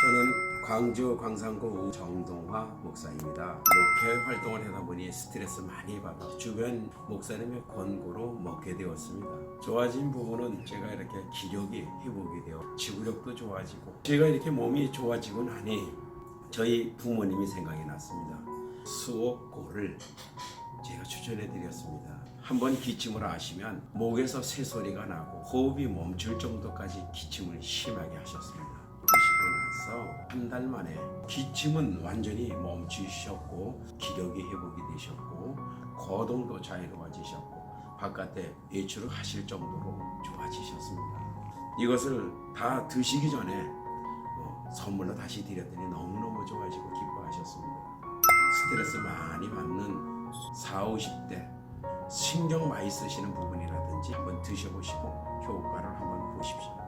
저는 광주 광산구 정동화 목사입니다. 목회 활동을 하다 보니 스트레스 많이 받아 주변 목사님의 권고로 먹게 되었습니다. 좋아진 부분은 제가 이렇게 기력이 회복이 되어 지구력도 좋아지고 제가 이렇게 몸이 좋아지고 나니 저희 부모님이 생각이 났습니다. 수옥고를 제가 추천해 드렸습니다. 한번 기침을 하시면 목에서 새소리가 나고 호흡이 멈출 정도까지 기침을 심하게 하셨습니다. 한 달 만에 기침은 완전히 멈추셨고 기력이 회복이 되셨고 거동도 자유로워지셨고 바깥에 외출을 하실 정도로 좋아지셨습니다. 이것을 다 드시기 전에 어, 선물로 다시 드렸더니 너무너무 좋아지고 기뻐하셨습니다. 스트레스 많이 받는 4, 50대 신경 많이 쓰시는 부분이라든지 한번 드셔보시고 효과를 한번 보십시오.